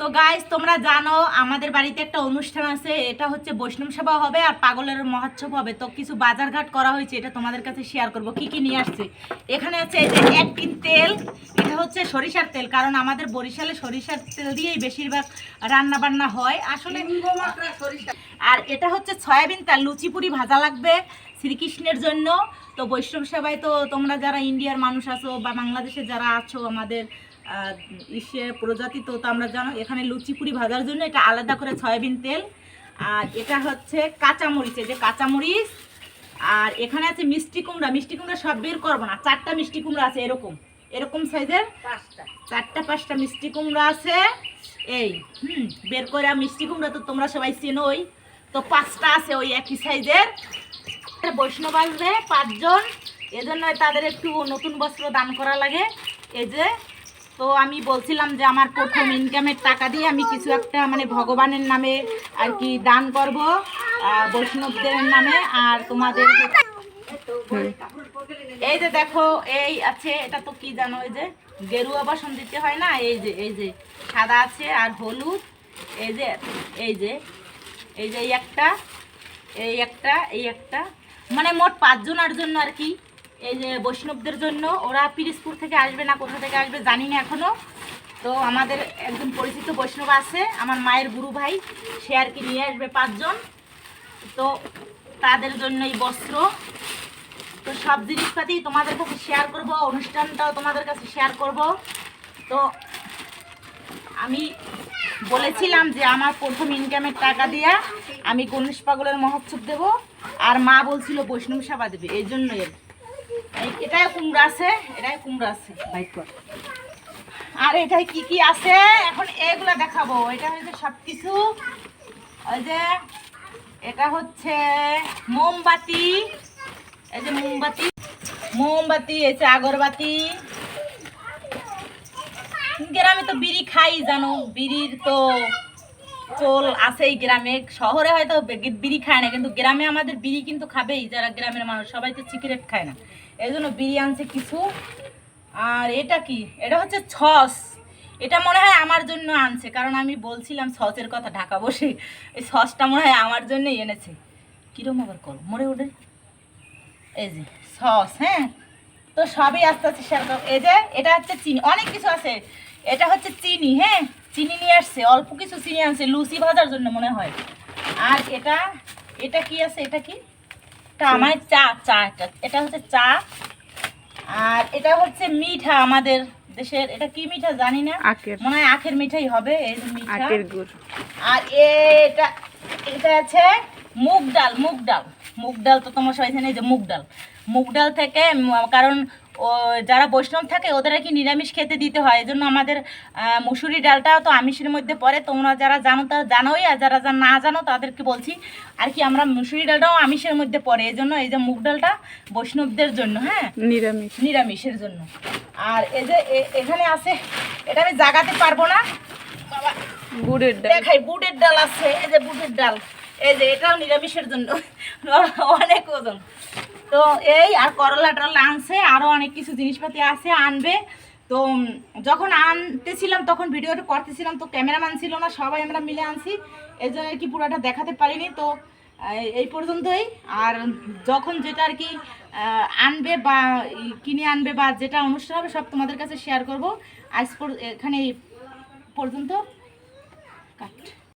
তো গাইস তোমরা জানো, আমাদের বাড়িতে একটা অনুষ্ঠান আছে, এটা হচ্ছে বৈষ্ণব সভা হবে আর পাগলের মহোৎসব হবে। তো কিছু বাজারঘাট করা হয়েছে, এটা তোমাদের কাছে শেয়ার করব, কি কি নিয়ে আসছে? এখানে আছে এই যে এক টিন তেল, এটা হচ্ছে সরিষার তেল, কারণ আমাদের বরিশালে সরিষার তেল দিয়েই বেশিরভাগ রান্না বান্না হয়। আসলে আর এটা হচ্ছে সয়াবিন তার লুচিপুরি ভাজা লাগবে শ্রীকৃষ্ণের জন্য। তো বৈষ্ণব সেবায় তো তোমরা যারা ইন্ডিয়ার মানুষ আছো বা বাংলাদেশে যারা আছো, আমাদের ইসে প্রজাতি তো তো আমরা জানো এখানে লুচিপুরি ভাজার জন্য এটা আলাদা করে সয়াবিন তেল। আর এটা হচ্ছে কাঁচামরিচ এই যে কাঁচামরিচ আর এখানে আছে মিষ্টি কুমড়া। মিষ্টি কুমড়া সব বের করব না চারটা মিষ্টি কুমড়া আছে এরকম। এরকম সাইজের পাঁচটা। চারটা পাঁচটা মিষ্টি কুমড়া আছে। এই হুম বের করে মিষ্টি কুমড়া তো তোমরা সবাই চেনোই। তো পাঁচটা আছে ওই একই সাইজের। বৈষ্ণব আসবে পাঁচজন। এজন্য তাদের একটু নতুন বস্ত্র দান করা লাগে। এই যে তো আমি বলছিলাম যে আমার প্রথম ইনকামের টাকা দিয়ে আমি কিছু একটা মানে ভগবানের নামে আর কি দান করব বৈষ্ণবদের নামে আর তোমাদের এই যে দেখো, এই আছে, এটা তো কি জানো, এই যে গেরুয়া বাসন দিতে হয় না? এই যে এই যে সাদা আছে আর হলুদ, এই যে এই যে এই যে এই একটা এই একটা এই একটা মানে মোট পাঁচজনের জন্য আর কি এই যে বৈষ্ণবদের জন্য, ওরা পিরিসপুর থেকে আসবে না, কোথা থেকে আসবে জানি না এখনও তো আমাদের একজন পরিচিত বৈষ্ণব আছে, আমার মায়ের গুরু ভাই, সে আর কি নিয়ে আসবে পাঁচজন। তো তাদের জন্য এই বস্ত্র। তো সব জিনিসপাতি তোমাদের কাছে শেয়ার করব, অনুষ্ঠানটাও তোমাদের কাছে শেয়ার করব। তো আমি বলেছিলাম যে আমার প্রথম ইনকামের টাকা দিয়া আমি গণেশ পাগলের মহোৎসব দেব, আর মা বলছিল বৈষ্ণব সেবা দেবে, এই জন্যই এটাই কুমড়া আছে এটাই কুমড়া আছে। আর এটাই কি কি আছে? এখন এগুলা দেখাবো। এটা হচ্ছে সব কিছু ওই যে এটা হচ্ছে মোমবাতি। এই যে মোমবাতি। মোমবাতি এই যে আগরবাতি। গ্রামে তো বিড়ি খাই জানো? বিড়ির তো চোল আছেই গ্রামে। শহরে হয়তো বিড়ি খায় না, কিন্তু গ্রামে আমাদের বিড়ি কিন্তু খাবেই, যারা গ্রামের মানুষ, সবাই তো সিগারেট খায় না। এই জন্য বিড়ি আনছে কিছু। আর এটা কি? এটা হচ্ছে ছস এটা মনে হয় আমার জন্য আনছে, কারণ আমি বলছিলাম সসের কথা, ঢাকা বসে। এই সসটা মনে হয় আমার জন্যই এনেছে। কিরম আবার করো মরে ওঠে। এই যে, সস হ্যাঁ? তো সবই আস্তে আস্তে শেয়ার এই যে, এটা হচ্ছে চিনি। অনেক কিছু আছে। এটা হচ্ছে চিনি হ্যাঁ? চিনি নিয়ে আসছে অল্প কিছু চিনি আনছে লুচি ভাজার জন্য মনে হয়। আর এটা এটা কি আছে এটা কি? এটা আমার চা চা এটা এটা হচ্ছে চা। আর এটা হচ্ছে মিঠা আমাদের দেশের এটা কি মিঠা জানি না। মনে হয় আখের মিঠাই হবে এই মিঠা। আখের গুড়। আর এটা এটা আছে মুগ ডাল মুগ ডাল। মুগ ডাল তো তোমার সবাই জানে যে মুগ ডাল। মুগ ডাল থেকে কারণ ও যারা বৈষ্ণব থাকে ওদের কি নিরামিষ খেতে দিতে হয়? এই জন্য আমাদের মুসুরি ডালটাও তো আমিষের মধ্যে পড়ে। তোমরা যারা জানো তারা জানোই আর যারা যা না জানো তাদেরকে বলছি। আর কি আমরা মুসুরি ডালটাও আমিষের মধ্যে পড়ে। এই জন্য এই যে মুগ ডালটা বৈষ্ণবদের জন্য হ্যাঁ? নিরামিষ। নিরামিষের জন্য। আর এই যে এখানে আছে এটা আমি জাগাতে পারব না। বাবা গুড়ের ডাল। দেখাই বুটের ডাল আছে। এই যে বুটের ডাল। এই যে এটাও নিরামিষের জন্য। অনেক ওজন। তো এই আর করলা টরলা আনছে আরও অনেক কিছু জিনিসপাতি আছে, আনবে। তো যখন আনতেছিলাম, তখন ভিডিওটা করতেছিলাম, তো ক্যামেরাম্যান ছিল না, সবাই আমরা মিলে আনছি। এই জন্য আর কি পুরোটা দেখাতে পারিনি, তো, এই পর্যন্তই। আর যখন যেটা আর কি আনবে বা কিনে আনবে বা যেটা অনুষ্ঠান হবে, সব তোমাদের কাছে শেয়ার করব। আজ এখানে পর্যন্ত।